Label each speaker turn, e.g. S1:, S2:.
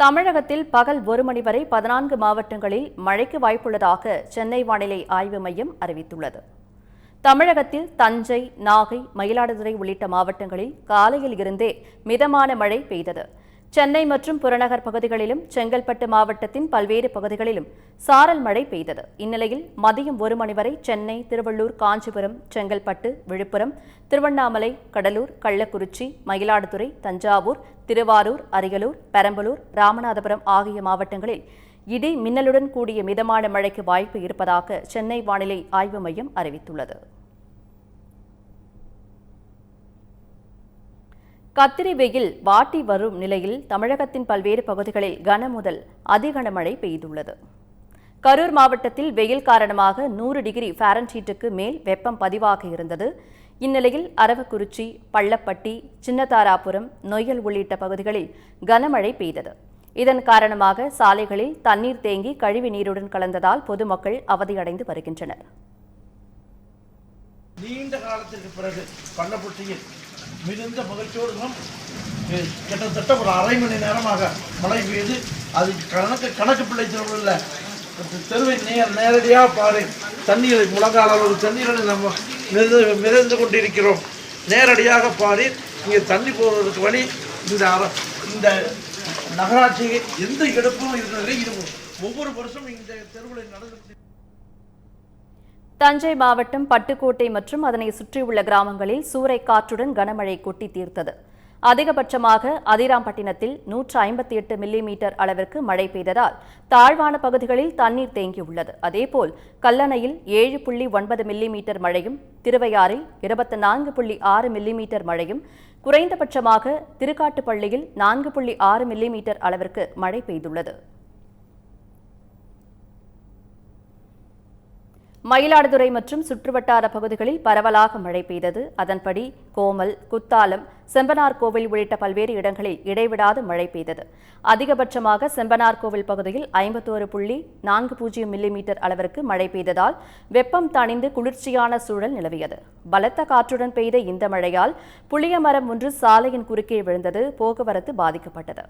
S1: தமிழகத்தில் பகல் ஒரு மணி வரை பதினான்கு மாவட்டங்களில் மழைக்கு வாய்ப்புள்ளதாக சென்னை வானிலை ஆய்வு மையம் அறிவித்துள்ளது. தமிழகத்தில் தஞ்சை நாகை மயிலாடுதுறை உள்ளிட்ட மாவட்டங்களில் காலையில் இருந்தே மிதமான மழை பெய்தது. சென்னை மற்றும் புறநகர் பகுதிகளிலும் செங்கல்பட்டு மாவட்டத்தின் பல்வேறு பகுதிகளிலும் சாரல் மழை பெய்தது. இந்நிலையில் மதியம் ஒரு மணி வரை சென்னை திருவள்ளூர் காஞ்சிபுரம் செங்கல்பட்டு விழுப்புரம் திருவண்ணாமலை கடலூர் கள்ளக்குறிச்சி மயிலாடுதுறை தஞ்சாவூர் திருவாரூர் அரியலூர் பெரம்பலூர் ராமநாதபுரம் ஆகிய மாவட்டங்களில் இடி மின்னலுடன் கூடிய மிதமான மழைக்கு வாய்ப்பு இருப்பதாக சென்னை வானிலை ஆய்வு மையம் அறிவித்துள்ளது. கத்திரி வெயில் வாட்டி வரும் நிலையில் தமிழகத்தின் பல்வேறு பகுதிகளில் கனமுதல் அதிகன மழை பெய்துள்ளது. கரூர் மாவட்டத்தில் வெயில் காரணமாக நூறு டிகிரி ஃபாரன்ஹீட்டுக்கு மேல் வெப்பம் பதிவாக இருந்தது. இந்நிலையில் அரவக்குறிச்சி பள்ளப்பட்டி சின்னதாராபுரம் நொய்யல் உள்ளிட்ட பகுதிகளில் கனமழை பெய்தது. இதன் காரணமாக சாலைகளில் தண்ணீர் தேங்கி கழிவு நீருடன் கலந்ததால் பொதுமக்கள் அவதியடைந்து வருகின்றனர்.
S2: நீண்ட காலத்திற்கு பிறகு பள்ளப்பட்டியில் மிகுந்த மகிழ்ச்சியோடு நாம் கிட்டத்தட்ட ஒரு அரை மணி நேரமாக மழை பெய்து அது கணக்கு கணக்கு பிள்ளை தெருவில் தெருவை நேர் நேரடியாக பாரு. தண்ணீரை முழங்க அளவு தண்ணீரை நம்ம மிதந்து மிதந்து கொண்டிருக்கிறோம். நேரடியாக பாரு. இங்கே தண்ணி போகிறதுக்கு வழி இந்த அற இந்த நகராட்சி எந்த எடுப்பும் இருந்ததில்லை இது ஒவ்வொரு வருஷமும் இந்த தெருவில் நடந்து
S1: தஞ்சை மாவட்டம் பட்டுக்கோட்டை மற்றும் அதனை சுற்றியுள்ள கிராமங்களில் சூறை காற்றுடன் கனமழை கொட்டி தீர்த்தது. அதிகபட்சமாக அதிராம்பட்டினத்தில் நூற்று ஐம்பத்தி எட்டு மில்லிமீட்டர் அளவிற்கு மழை பெய்ததால் தாழ்வான பகுதிகளில் தண்ணீர் தேங்கியுள்ளது. அதேபோல் கல்லணையில் ஏழு புள்ளி ஒன்பது மில்லிமீட்டர் மழையும் திருவையாறில் இருபத்தி நான்கு புள்ளி ஆறு மில்லிமீட்டர் மழையும் குறைந்தபட்சமாக திருக்காட்டுப்பள்ளியில் நான்கு புள்ளி ஆறு மில்லிமீட்டர் அளவிற்கு மழை பெய்துள்ளது. மயிலாடுதுறை மற்றும் சுற்றுவட்டார பகுதிகளில் பரவலாக மழை பெய்தது. அதன்படி கோமல் குத்தாலம் செம்பனார் கோவில் உள்ளிட்ட பல்வேறு இடங்களில் இடைவிடாது மழை பெய்தது. அதிகபட்சமாக செம்பனார் கோவில் பகுதியில் ஐம்பத்தோரு புள்ளி நான்கு பூஜ்ஜியம் மில்லிமீட்டர் அளவிற்கு மழை பெய்ததால் வெப்பம் தணிந்து குளிர்ச்சியான சூழல் நிலவியது. பலத்த காற்றுடன் பெய்த இந்த மழையால் புளிய மரம் ஒன்று சாலையின் குறுக்கே விழுந்தது. போக்குவரத்து பாதிக்கப்பட்டது.